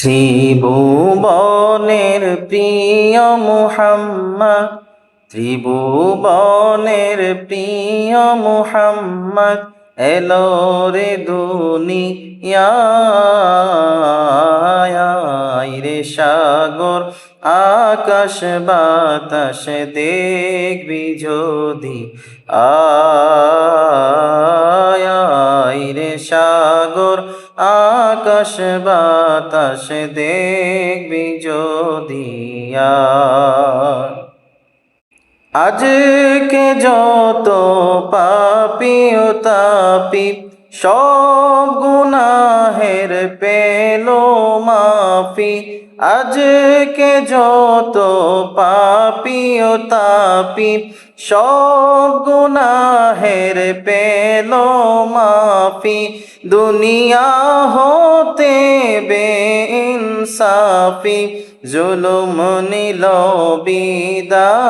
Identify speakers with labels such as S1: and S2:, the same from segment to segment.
S1: ত্রিভুবনের প্রিয় মুহাম্মদ ত্রিভুবনের প্রিয় মুহাম্মদ। এলো রে দুনিয়ায় রে সাগর, আকাশ বাতাস দেখবি যদি আয় রে সাগর, আকাশ বাতাস দেখবি যদি আয়। আজকে যত পাপি ও তাপি, সব গুনাহের পেল মাফি। আজকে যত পাপি ও তাপি, সব গুনাহের পেল মাফি দুনিয়া হতে বে ইনসাফি জুলুম নিল বিদায়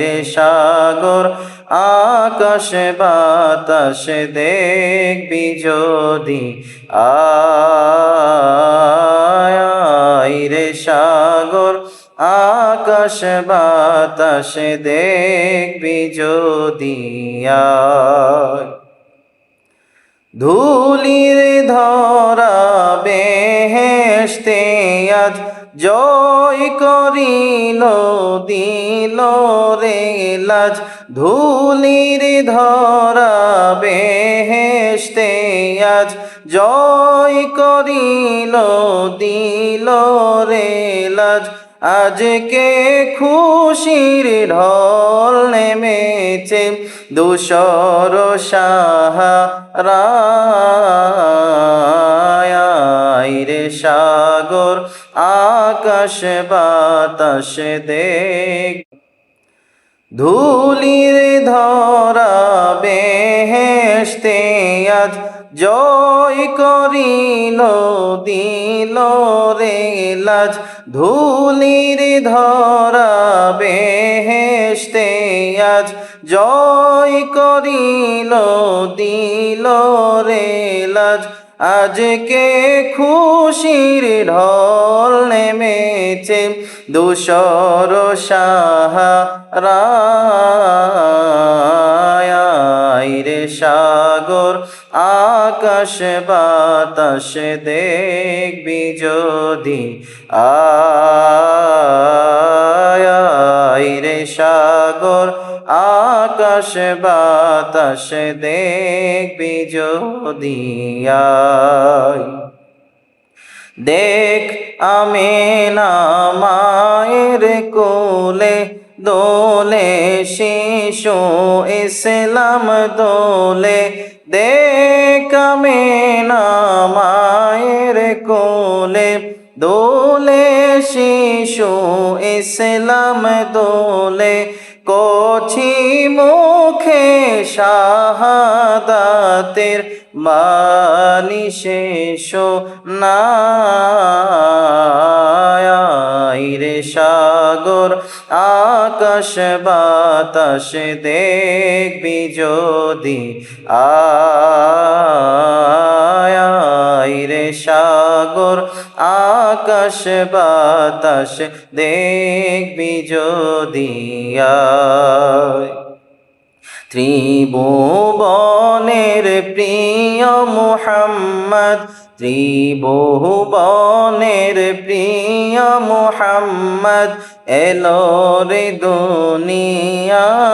S1: রে সাগর, আকাশ বাতাস দেখবি যদি আয় রে সাগর। আকাশ বাতাস দেখবি যদি আয়। ধুলির ধরা বেহেশতে আজ জয় করিল, দিল রে লাজ। ধুলির ধরা বেহেশতে আজ জয় করিল, দিল রে লাজ। আজকে খুশির ঢল নেমেছে? দুশর সাহারা রে সাগর আকাশ বাতাস দেখ ধুলির ধরা বেহেশতে আজ জয় করিল, দিল রে লাজ। ধুলির ধরা বেহেশতে আজ জয় করিল, দিল রে লাজ। আজকে খুশির ঢল নেমেছে? দুশর সাহারা রে সাগর, আকাশ বাতাস দেখবি যদি। আয় রে সাগর আকাশ বাতাস দেখবি যদি আয় দেখ আমি না মায়ের কোলে দোলে শিশু ইসলাম দোলে। দেখ আমি না মায়ের কোলে দোলে শিশু ইসলাম দোলে। কছি মুখে শাহাদাতের মানি শেষ রে সাগর আকাশ বাতাস দেখবি যদি। আয় রে সাগর আকাশ বাতাস দেখবি যদি আয়। ত্রিভুবনের প্রিয় মুহাম্মদ ত্রিভুবনের প্রিয় মুহাম্মদ এলো রে দুনিয়ায়